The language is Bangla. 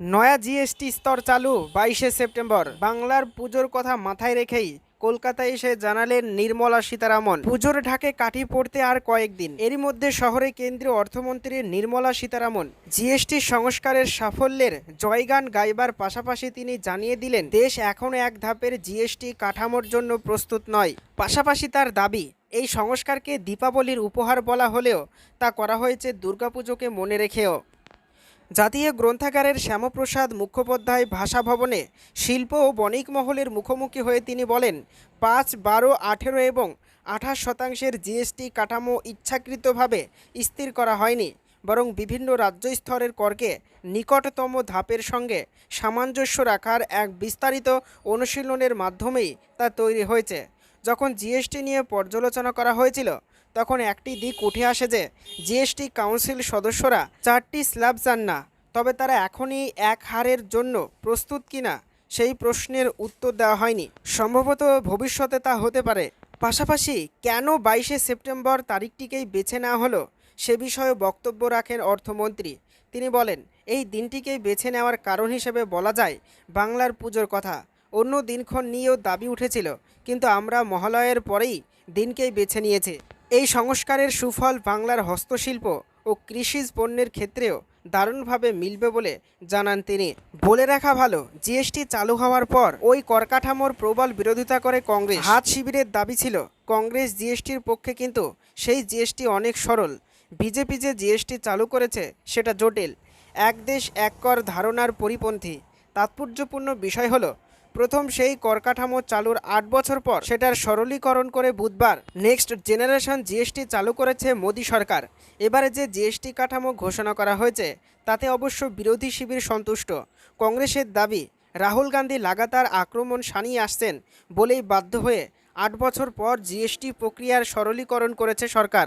নয়া জিএসটি স্তর চালু বাইশে সেপ্টেম্বর। বাংলার পুজোর কথা মাথায় রেখেই কলকাতায় এসে জানালেন নির্মলা সীতারামন। পুজোর ঢাকে কাঠি পড়তে আর কয়েকদিন এরই মধ্যে শহরে কেন্দ্রীয় অর্থমন্ত্রী নির্মলা সীতারামন জিএসটি সংস্কারের সাফল্যের জয়গান গাইবার পাশাপাশি তিনি জানিয়ে দিলেন, দেশ এখনও এক ধাপের জিএসটি কাঠামোর জন্য প্রস্তুত নয়। পাশাপাশি তার দাবি, এই সংস্কারকে দীপাবলির উপহার বলা হলেও তা করা হয়েছে দুর্গাপুজোকে মনে রেখেও। জাতীয় গ্রন্থাগারের শ্যামপ্রসাদ মুখোপাধ্যায় ভাষা ভবনে শিল্প ও বণিক মহলের মুখোমুখি হয়ে তিনি বলেন, পাঁচ, বারো, আঠেরো এবং আঠাশ শতাংশের জিএসটি কাঠামো ইচ্ছাকৃতভাবে স্থির করা হয়নি, বরং বিভিন্ন রাজ্য স্তরের করকে নিকটতম ধাপের সঙ্গে সামঞ্জস্য রাখার এক বিস্তারিত অনুশীলনের মাধ্যমেই তা তৈরি হয়েছে। যখন জিএসটি নিয়ে পর্যালোচনা করা হয়েছিল, তখন একটি দিক উঠে আসে যে জিএসটি কাউন্সিল সদস্যরা চারটি স্ল্যাব চান না, তবে তারা এখনই এক হারের জন্য প্রস্তুত কিনা সেই প্রশ্নের উত্তর দেওয়া হয়নি। সম্ভবত ভবিষ্যতে তা হতে পারে। পাশাপাশি, কেন বাইশে সেপ্টেম্বর তারিখটিকেই বেছে নেওয়া হলো, সে বিষয়ে বক্তব্য রাখেন অর্থমন্ত্রী। তিনি বলেন, এই দিনটিকেই বেছে নেওয়ার কারণ হিসেবে বলা যায় বাংলার পুজোর কথা। অন্য দিনক্ষণ নিয়েও দাবি উঠেছিল, কিন্তু আমরা মহালয়ের পরেই দিনকেই বেছে নিয়েছি। এই সংস্কারের সুফল বাংলার হস্তশিল্প ও কৃষিজ পণ্যের ক্ষেত্রেও দারুণভাবে মিলবে বলে জানান তিনি। বলে রাখা ভালো, জিএসটি চালু হওয়ার পর ওই করকাঠামোর প্রবল বিরোধিতা করে কংগ্রেস। হাত শিবিরের দাবি ছিল, কংগ্রেস জিএসটির পক্ষে কিন্তু সেই জিএসটি অনেক সরল। বিজেপি যে জিএসটি চালু করেছে সেটা জটিল। এক দেশ এক কর ধারণার পরিপন্থী। তাৎপর্যপূর্ণ বিষয় হলো প্রথম সেই করকাঠামো চালুর আট বছর পর সেটার সরলীকরণ করে বুধবার নেক্সট জেনারেশন জিএসটি চালু করেছে মোদী সরকার। এবারে যে জিএসটি কাঠামো ঘোষণা করা হয়েছে, তাতে অবশ্য বিরোধী শিবির সন্তুষ্ট। কংগ্রেসের দাবি, রাহুল গান্ধী লাগাতার আক্রমণ সানিয়ে আসছেন বলেই বাধ্য হয়ে আট বছর পর জিএসটি প্রক্রিয়ার সরলীকরণ করেছে সরকার।